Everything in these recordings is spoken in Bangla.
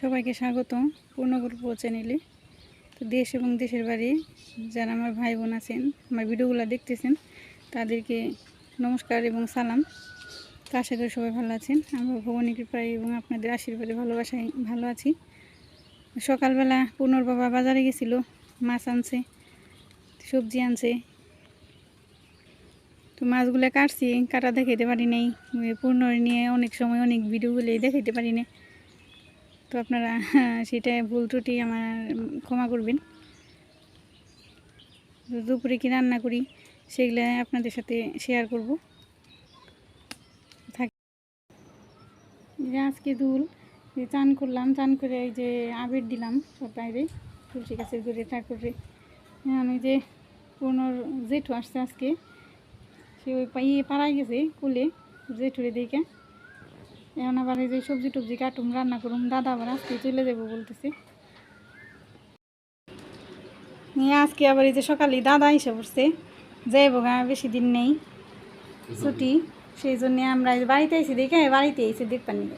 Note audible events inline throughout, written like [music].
সবাইকে স্বাগত পূর্ণগল্প চ্যানেলে। তো দেশ এবং দেশের বাড়ি যারা আমার ভাই বোন আছেন, আমার ভিডিওগুলো দেখতেছেন, তাদেরকে নমস্কার এবং সালাম। তো আশা করি সবাই ভালো আছেন। আমরা ভগবানের কৃপায় এবং আপনাদের আশীর্বাদে ভালোবাসায় ভালো আছি। সকালবেলা পুনর বাবা বাজারে গেছিল, মাছ আনছে, সবজি আনছে। তো মাছগুলো কাটছি, কাটা দেখাইতে পারি নাই। পূর্ণ নিয়ে অনেক সময় অনেক ভিডিওগুলো দেখাইতে পারি না তো আপনারা সেটা ভুল ত্রুটি আমার ক্ষমা করবেন। দুপুরে কি রান্না করি সেগুলো আপনাদের সাথে শেয়ার করব। থাক যে আজকে দুল যে চান করলাম, চান করে এই যে আবির দিলাম সব বাইরে, তুলসী গাছের ঘুরে ঠাকুরে। ওই যে পুনর জেঠু আসছে আজকে, সে ওই পা- ইয়ে পাড়ায় গেছে কুলে, জেঠুরে দিকে এখন আবার এই যে সবজি টবজি কাটুম রান্না করুম দাদা আবার আজকে চলে যাব বলতেছে। নিয়ে আজকে আবার এই যে সকালে দাদা এসে পড়ছে যাইবো গা বেশি দিন নেই ছুটি। সেই জন্যে আমরা বাড়িতে এসে দেখে বাড়িতে এসে দেখবার নিবে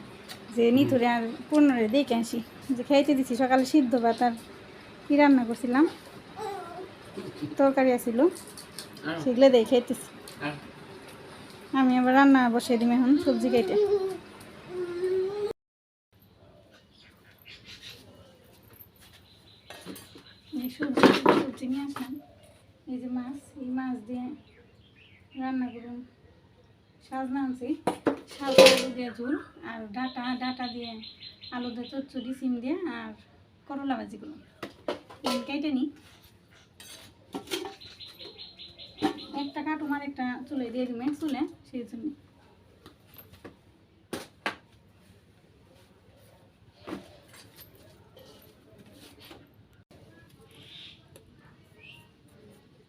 যে নিথুরে আর পূর্ণরে দেখে আসি। যে খাইতে দিছি সকালে সিদ্ধ ভাত আর কী রান্না করছিলাম? তরকারি আছিল। সেগুলো দিয়ে খাইতেছি। আমি আবার রান্না বসিয়ে দিম এখন সবজি কেটে এই সবজি সবজি নিয়ে আসলাম এই যে মাছ, এই মাছ দিয়ে রান্না করুন। সাজনা আনছি। সাজনা আলু দিয়ে ঝোল আর ডাটা ডাটা দিয়ে আলু দিয়ে চচ্চড়ি, সিম দিয়ে আর করলা ভাজি করুন। কেটে নিই। একটা কাটুমার একটা চুলে দিয়ে দিবেন চুলে, সেই জন্য।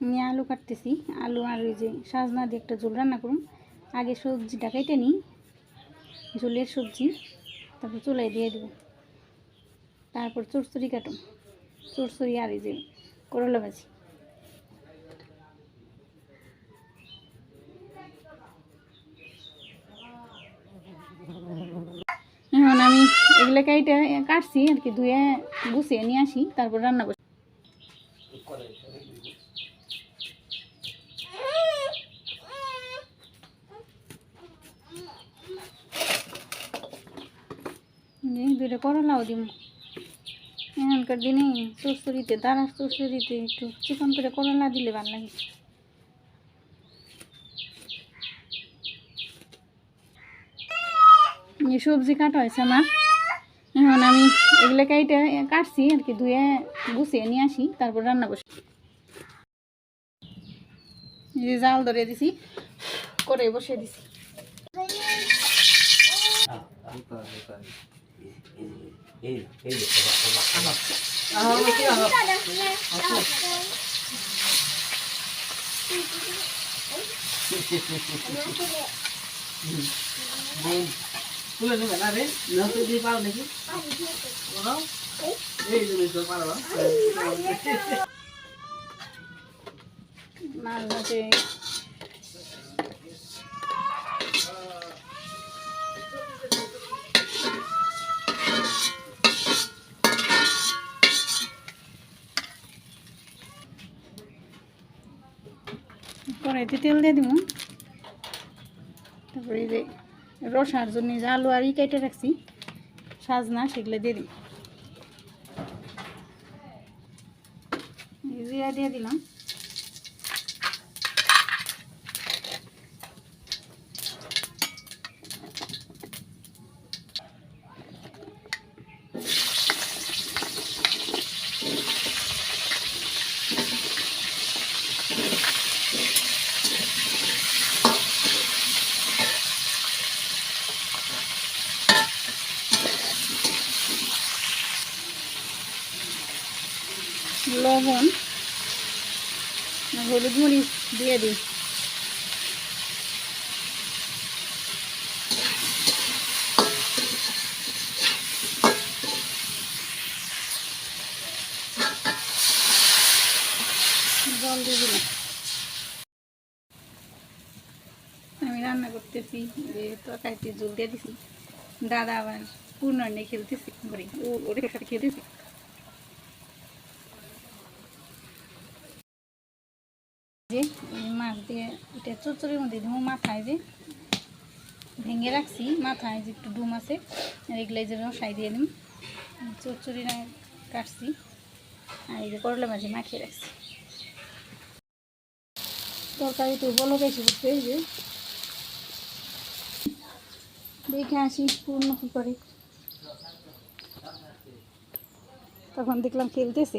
নিয়ে আলু কাটতেছি। আলু আর ওই যে সাজনা দিয়ে একটা ঝোল রান্না করুন। আগে সবজিটা কেটে নিই, ঝোলের সবজি, তারপর চুলাই দিয়ে দেবো। তারপর চুরচুরি কাটুন। চুরচুরি আর এই যে করলা ভাজি। এখন আমি এগুলো কাইটে কাটছি আর কি, ধুয়ে গুছিয়ে নিয়ে আসি, তারপর রান্না করছি। এই দুটো করলাও দিম। এখনকার দিনে চুরচুরিতে দাঁড়া চুরচুরিতে একটু চিকন করে করলা দিলে ভালো লাগে। সবজি কাটা হয়েছে আমার। এখন আমি এগুলো কাইটে কাটছি, আর কি ধুয়ে গুছিয়ে নিয়ে আসি, তারপর রান্না বসি। জাল ধরে দিছি করে বসিয়ে দিছি। তুলে নেবে না রে নতুন দিয়ে পাও নাকি বলো এই তুমি তো পারবা কড়াইতে তেল দিয়ে দিব তারপরে এই যে রসার জন্য যে আলু আর ই কেটে রাখছি, সাজনা সেগুলো দিয়ে দিই জিরা দিয়ে দিলাম লবণ আর হলুদ মরিচ দিয়ে দিই। আমি রান্না করতেছি যে তরকারিতে জল দিয়ে দিছি। দাদা আবার পূর্ণ নিয়ে খেলতেছি, ঘরে। ও সাথে খেলতেছি। মাছ দিয়ে, এটা চচ্চড়ির মধ্যে দিব মাথায় যে, ভেঙে রাখছি, মাথায় যে একটু ডুম আছে এগুলো দিয়ে দিম। চচ্চড়ি না কাটছি, আর এই যে করলা মাঝে মাখিয়ে রাখছি। তরকারি তো বলো বেশি যে। দেখে আসি, পূর্ণ কী করে তখন দেখলাম খেলতেছে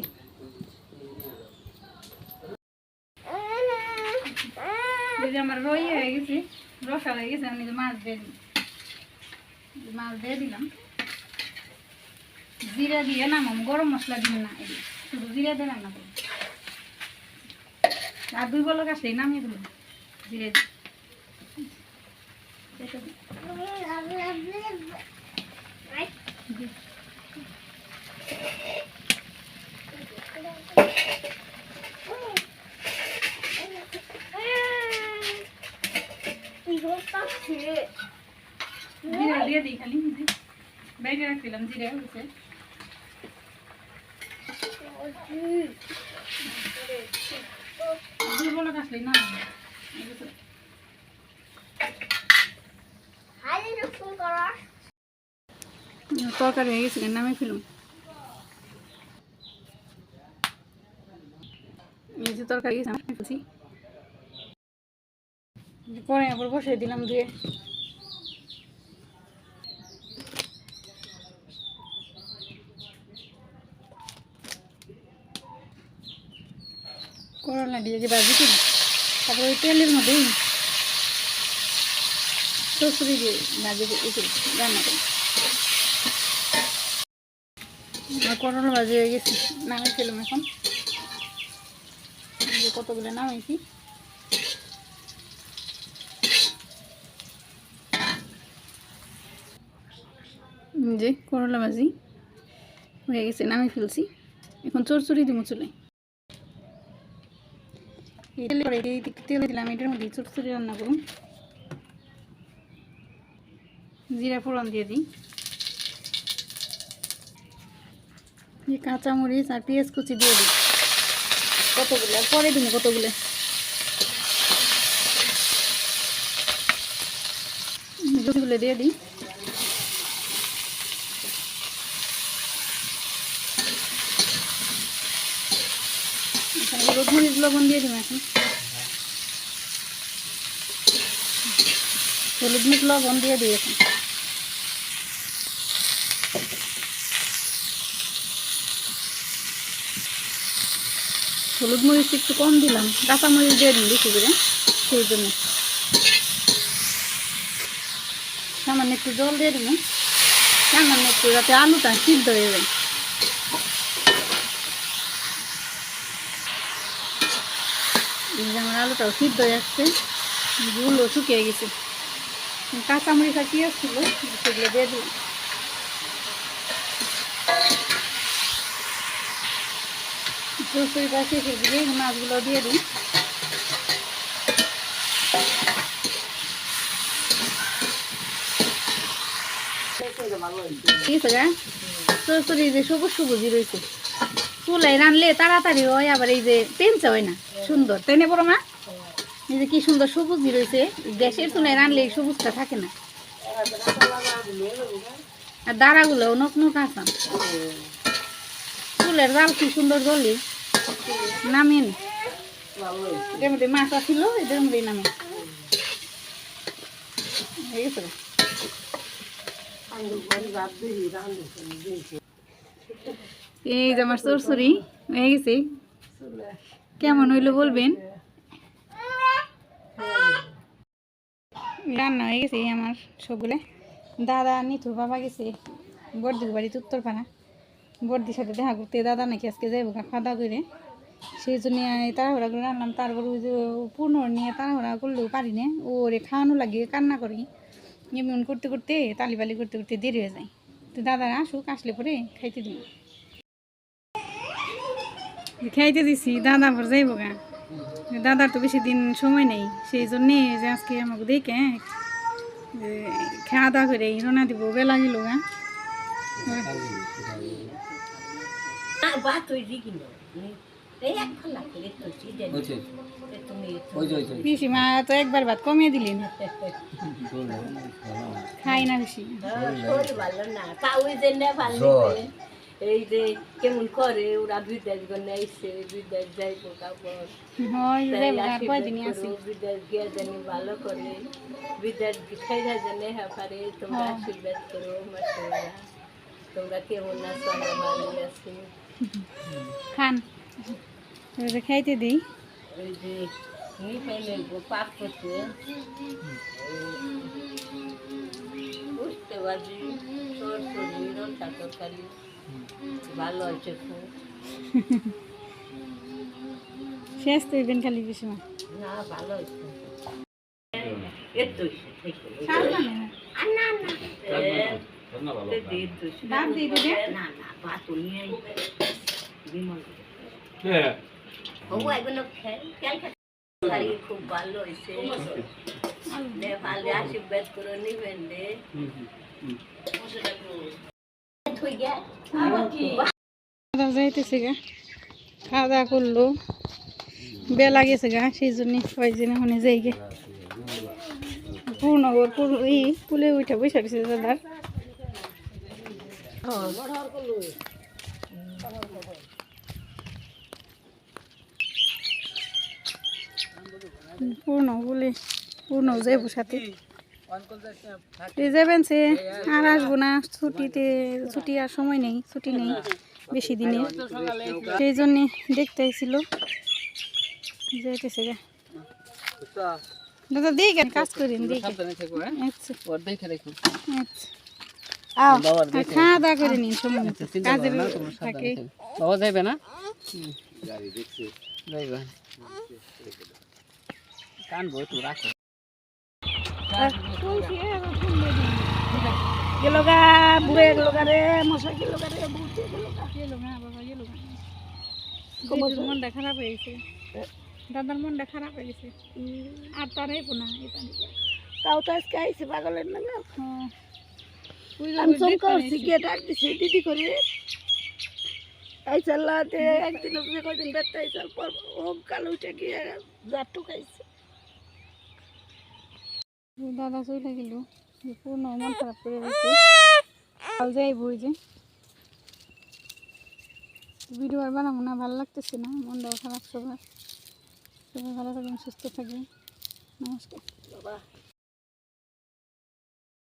এই যে আমার রই হয়ে গেছে, রসা হয়ে গেছে, আমি মাছ দিয়ে দিই মাছ দিয়ে দিলাম। জিরা দিয়ে নামাম গরম মশলা দিন না শুধু জিরা দিয়ে রান্না করব। আর দুই বলক আসলেই নামিয়ে দিলাম জিরে দিয়ে। এটা দিই। দিই। জিরা দিয়ে দিই খালি। বাইরে রাখছিলাম জিরে হয়েছে যে তো- তরকারি হয়ে গেছে নামে ফেলুন এই তরকারি পরে আবার বসে দিলাম দিয়ে করলা দিয়ে যে বাজি করি, তারপরে ওই তেলের মধ্যেই চচড়ি দিয়ে করে রান্না করি। আমার করলা ভাজি হয়ে গেছে নামে ফেলুম এখন। কতগুলো নামাইছি। যে করলা ভাজি হয়ে গেছে নামে ফেলছি। এখন চড়চড়ি দিব চুলে তেলে দিলাম, এটার মধ্যে চড়চড়ি রান্না করুন জিরা ফোড়ন দিয়ে দিই। কাঁচামরিচ আর পেঁয়াজ কুচি দিয়ে দিই। কতগুলো? আর পরে দিব কতগুলো? গুলো দিয়ে দিই। হলুদ মরিচ লবণ দিয়ে দিব এখন। হলুদ মরিচ লবণ দিয়ে দিই এখন। হলুদ মরিচ একটু কম দিলাম, কাঁচা মরিচ দিয়ে দিন বেশি করে, সেই জন্য। সামান্য একটু জল দিয়ে দিলাম সামান্য একটু যাতে আলুটা সিদ্ধ হয়ে যায় এই যে আমার আলুটাও সিদ্ধ আসছে। গুলো শুকিয়ে গেছে। কাঁচামরিচ আর পেঁয়াজ সেগুলো দিয়ে দিলাম। মাছগুলো দিয়ে দিই। ঠিক আছে সবুজ সবুজই রয়েছে। চুলাই রানলে তাড়াতাড়ি হয়, আবার এই যে পেঞ্চা হয় না, সুন্দর। তাই না বড় মা? এই যে কি সুন্দর সবুজই রয়েছে গ্যাসের চুলাই রানলে এই সবুজটা থাকে না। আর দাঁড়াগুলো নক নক আসান চুলের জাল কি সুন্দর জলি। নামেন মাছ ছিল এটার মধ্যে নামে হয়ে এই যে আমার সরসরি হয়ে গেছে। কেমন হইল বলবেন? রান্না হয়ে গেছে আমার সবগুলো। দাদা নিতু বাবা গেছে বর্দির বাড়ি উত্তরপাড়া। বর্দির সাথে দেখা করতে দাদা নাকি আজকে যাইব খাওয়া করে। সেই জন্য তাড়াহুড়া করে রান্নাম। তারপর ওই যে পূর্ণ নিয়ে তাড়াহুড়া করলেও পারি না। ওরে খাওয়ানো লাগে, কান্না করি। এমন করতে করতে তালিবালি করতে করতে দেরি হয়ে যায়। তো দাদারা আসুক, আসলে পরে খাইতে দিই খাইতে দিছি দাদা পর যাইব গা। দাদার তো বেশি দিন সময় নেই সেই জন্যে যে আজকে আমাকে দেখে খাওয়া দাওয়া করে রোনা দিব বেলা গেল গা। পিসিমা তো একবার ভাত কমিয়ে দিলেন। [laughs] খাই না বেশি। ভালো না না। এই যে কেমন করে ওরা বিদেশ গনে আইসে বিদেশ যাইবো কাপড় বিদেশ গিয়ে জানি ভালো করে। বিদেশ খাইরা জানে হ্যাঁ তোমরা। আশীর্বাদ করো মাসেরা তোমরা কেমন আছো আমরা ভালো আছি। খান খাইতে দিই। ওই যে নিপাইলে পাক করছে বুঝতে পারছি তোর শরীর তরকারি। ভালো আছে খুব। শেষ তো হইবেন খালি পিসিমা না। ভালো হ্যাঁ খাই খুব ভালো হয়েছে। আশীর্বাদ করে নিবেন রে খাওয়া দাওয়া করল। বেলা গেছে গা, সেই জন্য কয়েকদিন এখন যাই গে। পূর্ণগর ই উঠে বসে রয়েছে দাদার। পূর্ণ বলে পূর্ণ যাইব সাথে। এই যাবেন সে আর আসব না। ছুটিতে ছুটি আর সময় নেই ছুটি নেই বেশি দিনের। সেই জন্যে দেখতে আইছিল। যাইতেছে গা। দাদা দিই কেন কাজ করেন দিই হ্যাঁ? আচ্ছা। আচ্ছা। খাওয়া দাওয়া করে নিন সময় করো না তোমরা থাকে। সাবধানে যাইবে না? যাইবে। কানবো রাখো। বুড়ে গেল গা রে মশা গেল গা রে বুড়তে গেল গা গেল গা বাবা গেল গা দিদির মনটা খারাপ হয়ে গেছে দাদার মনটা খারাপ হয়ে গেছে আর তার তাও তো আজকে আইসে পাগলের না হ্যাঁ। দিদি করে একদিন কদিন ব্যস্ত এই চাল পর ও কাল উঠে গিয়ে টুকাইছে ওই দাদা চলে গেল। যে পূর্ণ মন খারাপ করে দিচ্ছে কাল যাইব ওই যে। ভিডিও আর বানাবো না, ভালো লাগতেছে না। মনটাও খারাপ সবার। সবাই ভালো থাকবেন, সুস্থ থাকবেন। নমস্কার।